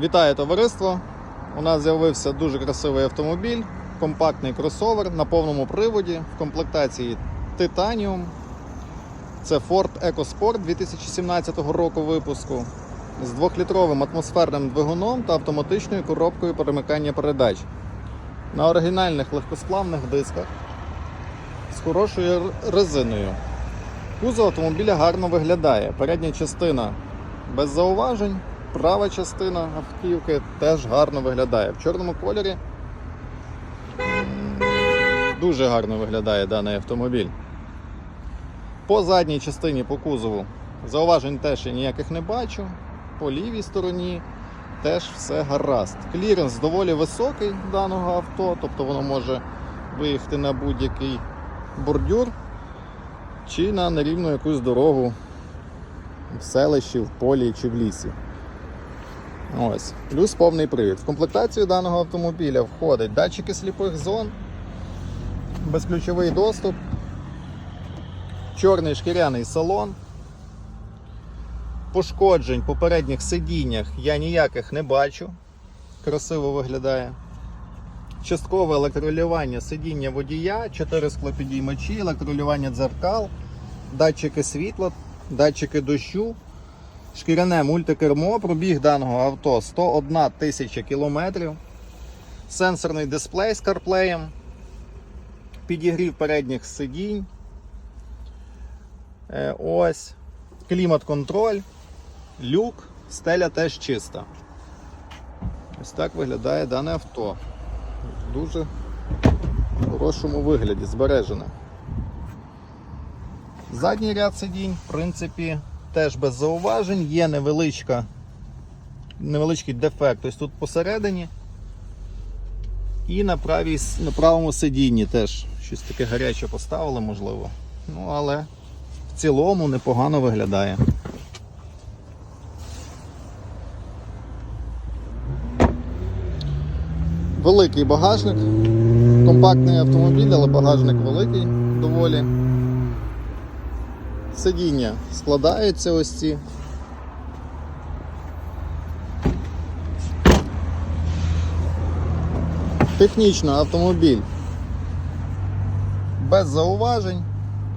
Вітаю товариство! У нас з'явився дуже красивий автомобіль, компактний кросовер на повному приводі в комплектації Titanium. Це Ford EcoSport 2017 року випуску з 2-літровим атмосферним двигуном та автоматичною коробкою перемикання передач. На оригінальних легкосплавних дисках з хорошою резиною. Кузов автомобіля гарно виглядає. Передня частина без зауважень, права частина автівки теж гарно виглядає. В чорному кольорі дуже гарно виглядає даний автомобіль. По задній частині по кузову зауважень теж я ніяких не бачу. По лівій стороні теж все гаразд. Кліренс доволі високий даного авто, тобто воно може виїхати на будь-який бордюр чи на нерівну якусь дорогу в селищі, в полі чи в лісі. Ось. Плюс повний привід. В комплектацію даного автомобіля входить датчики сліпих зон, безключовий доступ, чорний шкіряний салон. Пошкоджень по передніх сидіннях я ніяких не бачу. Красиво виглядає. Часткове електролювання сидіння водія, 4 склопідіймачі, електролювання дзеркал, датчики світла, датчики дощу, шкіряне мультикермо, пробіг даного авто 101 тисяча кілометрів, сенсорний дисплей з CarPlay, підігрів передніх сидінь. Е, Ось, клімат-контроль, люк, стеля теж чиста. Ось так виглядає дане авто. В дуже хорошому вигляді, збережене. Задній ряд сидінь, в принципі, теж без зауважень, є невеличка, невеличкий дефект ось тут посередині. І на, правій, на правому сидінні теж щось таке гаряче поставили, можливо. Ну, але в цілому непогано виглядає. Великий багажник. Компактний автомобіль, але багажник великий доволі. Сидіння складаються ось ці. Технічно автомобіль без зауважень.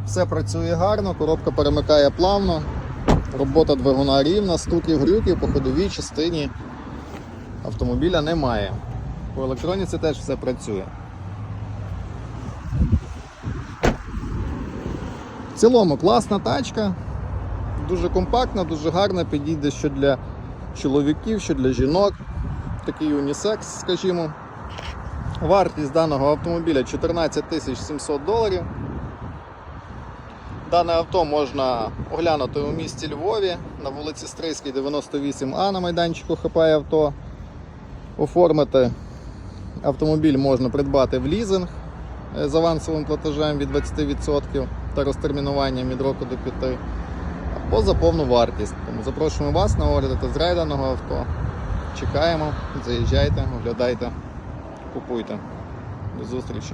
Все працює гарно, коробка перемикає плавно, робота двигуна рівна, стуків грюків по ходовій частині автомобіля немає. По електроніці теж все працює. Цілому класна тачка, дуже компактна, дуже гарна, підійде що для чоловіків, що для жінок. Такий унісекс, скажімо. Вартість даного автомобіля 14 700 доларів. Дане авто можна оглянути у місті Львові на вулиці Стрийській, 98А на майданчику ХП авто. Оформити автомобіль можна придбати в лізинг з авансовим платежем від 20% та розтермінуванням від року до 5 або за повну вартість. Тому запрошуємо вас на огляд тест-драйв авто. Чекаємо, заїжджайте, оглядайте, купуйте. До зустрічі!